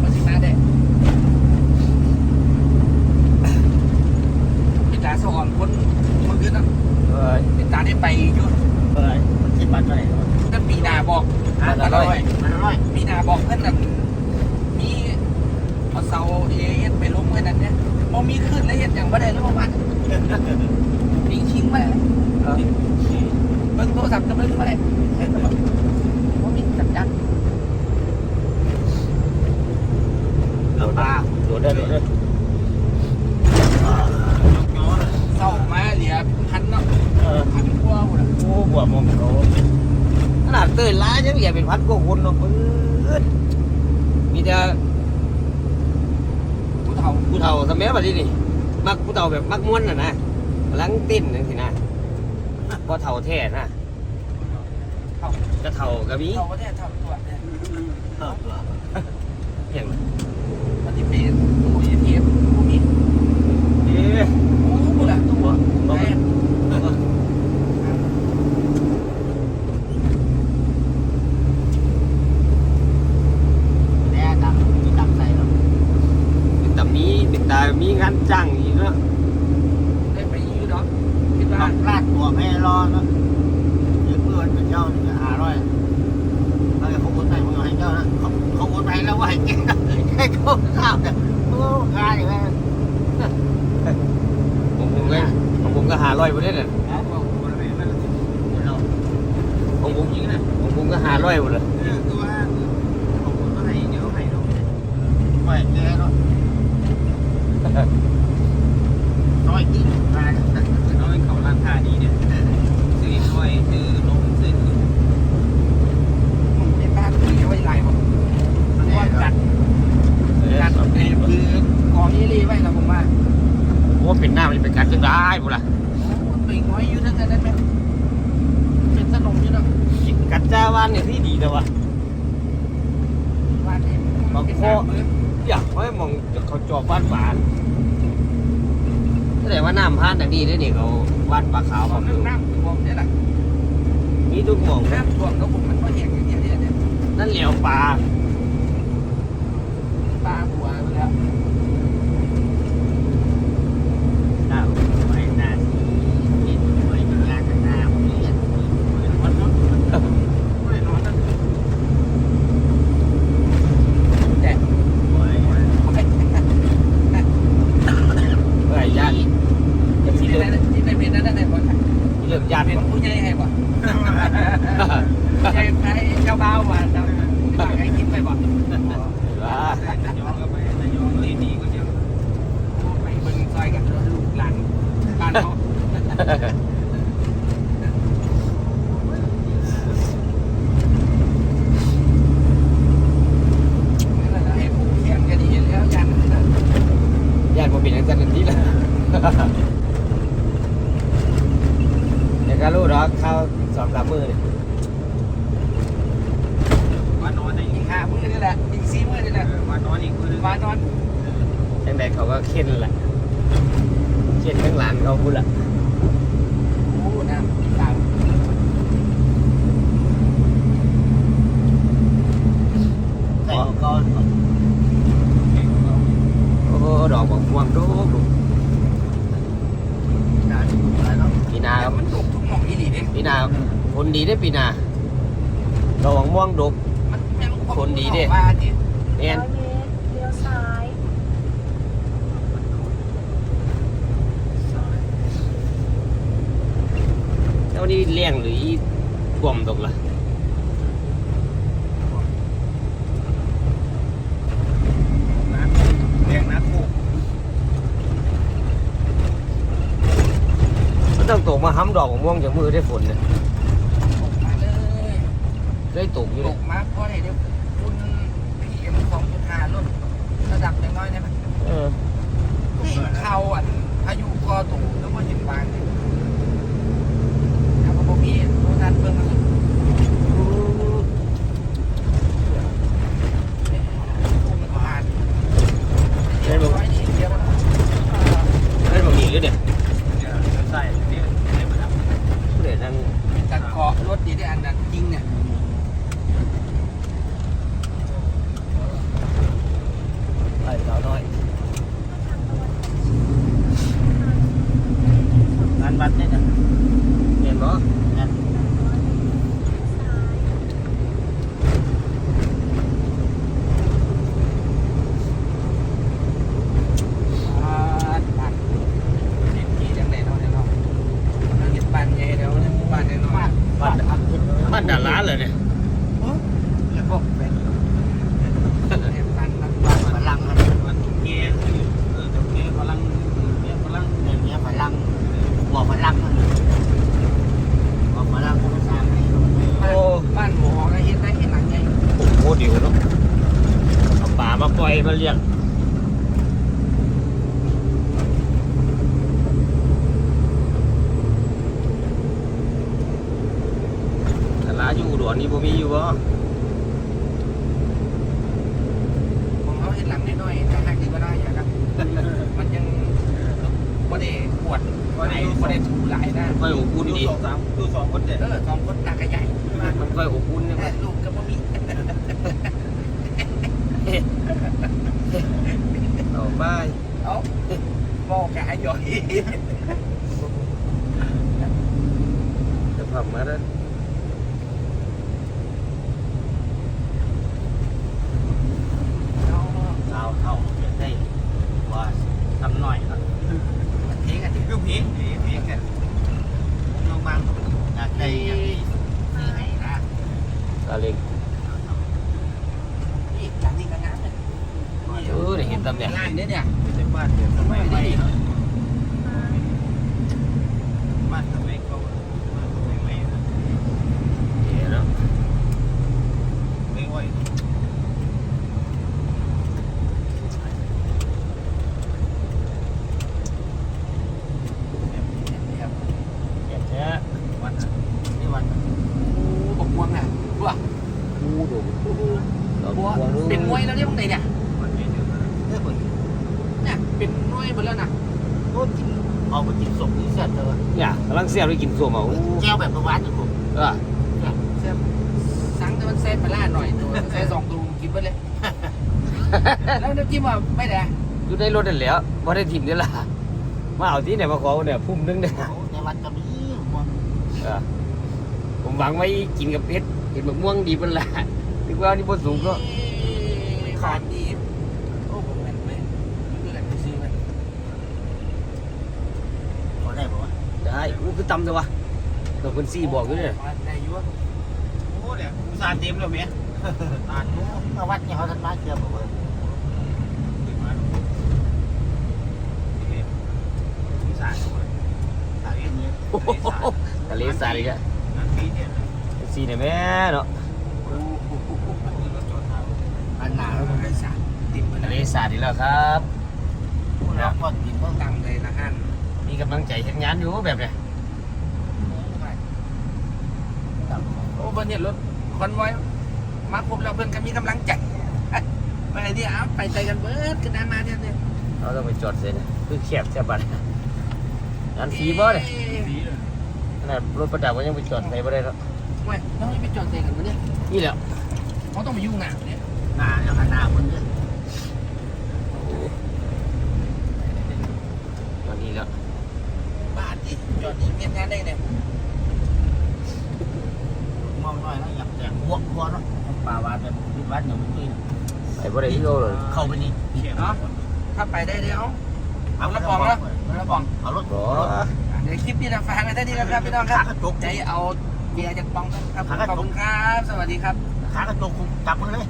ก่อสร้างสะพานก็สิมาได้เป็นตาสอนคนเมื่อคืนน่ะเออเป็นตาได้ไปอยู่เออมันสิบบาทเท่าไหร่ก็ปีหนาบอกมันอร่อยมันอร่อยปีหนาบอกเพื่อนน่ะมีเอาเสาเอเอสไปลงไว้นั่นเนี่ยพอมีขึ้นแล้วเห็นอย่างว่าได้แล้วประมาณปิงชิงมาเลยเออเบิ่งโทรศัพท์ก็เบิ่งมาเลยพอมีสัญญาณ เอาปลาโดดได้โดดได้ เศร้ามาเหลือพันเนาะ เออ พันกว่าหมดอะ โอ้บวมมโตขนาดเต้ ยล้ายังอย่าเป็นพัดก็คนเนาะปื๊ดมีแต่ผู้เฒ่าผู้เฒ่าสมัยบัดนี้นี่มักผู้เฒ่าแบบมักม้วนน่ะนะกำลังเต้นจังซี่นะบ่เฒ่าแท้นะเฒ่าจะเฒ่าก็มีเฒ่าประเทศเฒ่าตัวเนี่ยอย่างปฏิเปตตู้ยีเทียบผู้มีเอ๊ะโอ้โหละตัวบ่แม่ แน่ดำมีดำใส่เนาะเป็นตามีเป็นตามีงาน จ้างอีกเนาะได้ไปยืดเนาะคิดว่าลาดตัวแม่รอนะยืมเงินเป็นเจ้านี่หาร้อยแล้วเขาโอนไปมึงเอาให้เจ้านะเขาเขาโอนไปแล้วว่าให้เก่งนะให้เขาข้าวแต่โอ้กายอย่างนั้นผมผมก็ผมผมก็หาร้อยบ่ได้น่ะเอาบอกโอนไปมันเราผมผมผมผมก็หาร้อยหมดเลย เรื่องตัวเขาโอนมาให้เดี๋ยวให้เราปล่อยแกเนาะ น้อยจริงตายน้อยเขาราคาดีเนี่ยซื้อน้อยซื้อลงซื้อมึงในบ้านคุยไว้ไรบอกว่าจัดจัดเอคือกองยี่รีไว้นะผมว่าโอ้เป็นหน้ามันจะเป็นการจะได้บ่ล่ะโอ้ปิงน้อยอยู่ทั้งนั้นได้ไหมเป็นสนมอยู่เนาะกินกัดจ้าวานเนี่ยที่ดีแต่ว่าบ้านนี้เป็นสามมื้อ อยากให้มองเขาจอบบ้านฝานแสดงว่าน้ำพานแต่ดีได้นี่เขาวาดปลาขาวขผองมเรื่องน้ำท่วมเนี่ยแหละมีทุกหมองน้ำท่วมแล้วผมมันก็แห้งอย่างเดียวเนี่ยเนี่ยนั่นเหลียวปลาปลาหัวไปแล้ว หน้าไว้หน้าที่ไว้เป็นงานหน้าผมเรียนวันนั้นไม่นอนนั่น แต่ โอ้ย เอ้ยญาติจะ ที่ ที่ ใน เริ่ม ที่ในเป็นนั้นได้บ่ ที่เริ่มญาติ เป็น ก่อน ผู้ใหญ่ให้บ่ใหญ่ใครเจ้าบ่าวว่าเจ้าบ่าวให้กินไปบ่ ว่า แต่ยองก็ไปแต่ยองดีดีก็จะ ไปเบิ่งซอยกันลูกหลานบ้านเขาให้ผู้เขียนก็ดีแล้วยัน ญาติผมเป็นอย่างนั้นที่ละเดี๋ยวก็รู้หรอกเข้าสอบสามมือเนี่ยว่านอนในอีกห้ามื้อนี่แหละอีกสี่มื้อนี่แหละว่านอนอีกคนนึงมานอนจังใดเขาก็เค้นแหละเค้นทั้งหลานเขาพูดละ โอ้น้ำตาม ใส่ก่อน โอ้โหดอกบอกพวงโดกลูก หน้าที่อะไรเนาะ ปีหนาครับ มันตกทุกหม่องอีหลีเด้ ปีห นาคนดีได้อปีหนาดอกม่วงดก มันแม่งคนดีเด้ ว่าดิแอนร้อยเมตรเลี้ยวซ้ายเจ้านี่เลี้ยงหรืออีกวมตกละนะเรียกนะคู่ มัน ต้ำดอกของม่วงจากมือได้ฝนเนี่ยได้ตกอยู่ตเลยกมาเพราะอะไรเดี๋ยวคุณพีเอ็มสองจุดห้าลดระดับอย่างน้อยได้ไหม เออ ที่เขาอะพายุก็ตกแล้วก็เห็นบางเนี่ยแล้วก็บอกมีโทรทัศน์เบิ่งอะไรมันประมาณเจ็ดร้อยนี่เดียวมัน นั่นบางทีเลยเนี่ย ใส่เนี่ยเนี่ยมัน ผู้ใดนั่ง เป็นการเกาะรถดีได้อันนั้นจริงเนี่ย บอกเป็นเห็นตันตัน บ้านฝรั่งนะ มันตุ้งเกย์เออตุ้งเกย์พลังเนี่ยพลัง เดี๋ยวนี้ฝรั่งหัวฝรั่งนะหัวฝรั่งภาษาไทย โอ้ บ้านหมอก็เห็นได้เห็นหลังไง โหเดี๋ยวเนาะเอา ป่ามาปล่อยมาเลี้ยงแต่ละอยู่อุดรนี่บ่มีอยู่บ่ของเขาเห็นหลังน้อยๆแต่หักดีก็ได้อย่างครับ มันยังบ่ได้ปวดบ่ได้บ่ได้ถูหลายนะค่อยอบอุ่นดูดีสองสามดูสองคนเด็ดเออสองคนตากระใหญ่มากมันค่อยอบอุ่นใช่ไหม แต่ลูกก็บ่มี เอาไปเอ้าบอกกะหย่อย จะพับมาแล้ว สาวเท่าจะได้ว่าทำหน่อยครับ เทกันจริง คือผีผีผีแค่ลงบาง อยากได้อยากได้ซื้อให้นะ ตาเล็ก นี่หลังนี้ก็งามเลย เออได้เห็นตำแหน่ง งานเนี่ยเนี่ย เป็นบ้านเดียวทำไมไม่บ้านทำไมเขาบ้านทำไมไม่ เห็นแล้ว ไม่ไหว เห็นแท้ วัด นี่ วันบอกม่วงอะว่ากูดูดอกบับัววดูเป็นมวยแล้วเนี่ยพวกไหนเนี่ยวัดไม่ถึงเรื่องคนเนี่ยเป็นมวยหมดแล้วนะโอ้กินเอาไปกินศพนี่เสร็จเลยเนี่ยกำลังเสียบไปกินส้มเอาแก้วแบบประวัติอยู่ผมเออเสียบสั่งแต่มันใส่ปลาร้าหน่อยตัวใส่สองตัวกินไปเลยแล้วน้ำจิ้มว่าไม่ได้อยู่ในรถนั่นแหล้วบ่ได้ถิ่มเด้อล่ะมาเอาที่ไหนมาขอเนี่ยพุ่มนึงเนี่ยในวันก็มีมันเออผม หวังไว้กินกับเพชรเห็นมะม่วงดีเป็นละนึกว่านี่บนสูงก็ขาดดีโอ้ผมเห็นไหมเพื่อนไปซื้อมันเขาได้บอกว่าได้อู้คือตำเลยวะตัวคนซี่บอกอยู่เนี่ยได้อยุ่โอ้เนี่ยอุตส่าห์เต็มแล้วเมียตาดโอ้ประวัติเนี่ยเขาท่านมาเชื่อผมว่าขึ้นมาอุตส่าห์ถามอย่างนี้โอ้โหทะเลสาบอีกอะนั่นปีเนี่ย ซีเนี่ยแม่เนาะอันหนาเอาไอ้สัตว์ติดมันทะเลสาบอีกแล้วครับเราก็กินต้องตั้งเลยนะฮันมีกำลังใจเห็นงานอยู่แบบเนี้ยโอ้บนเนี่ยรถคอนไว้มาพบเราเพื่อนก็มีกำลังใจไปที่อ้าไปใจกันเบิดกันนานมาเนี่ยเราต้องไปจอดเสร็จคือแคบแค่บัดงานฟรีบ่เนี่ย นาดรถประดับก็ยังไปจอดในบ่ได้แล้วเว้ยแล้วไม่ไปจอดใจกันวะเนี่ยนี่แหละเขาต้องมายุ่งงานเนี่ยหนาแล้วก็หนาคนเยอะตอนนี้แล้วบ้านดิจอดนี่เมียนงานได้เนี่ยมองน้อยแล้วอยากแจกบวกบัวเนาะป่าวาแบบพิวัดเนี่ยมันตีไปบ่ได้ที่เขาเลยเข้าไปนี่เนาะถ้าไปได้เดี๋ยวเอาละปองแล้วละปองเอารถบ่เดี๋ยวคลิปนี้นะฟังกันได้ดีนะครับพี่น้องคขารับกระจก ใจเอาเบียร์จากปองครับขอบคุณครับ สวัสดีครับ ขากระจกจับมันเลย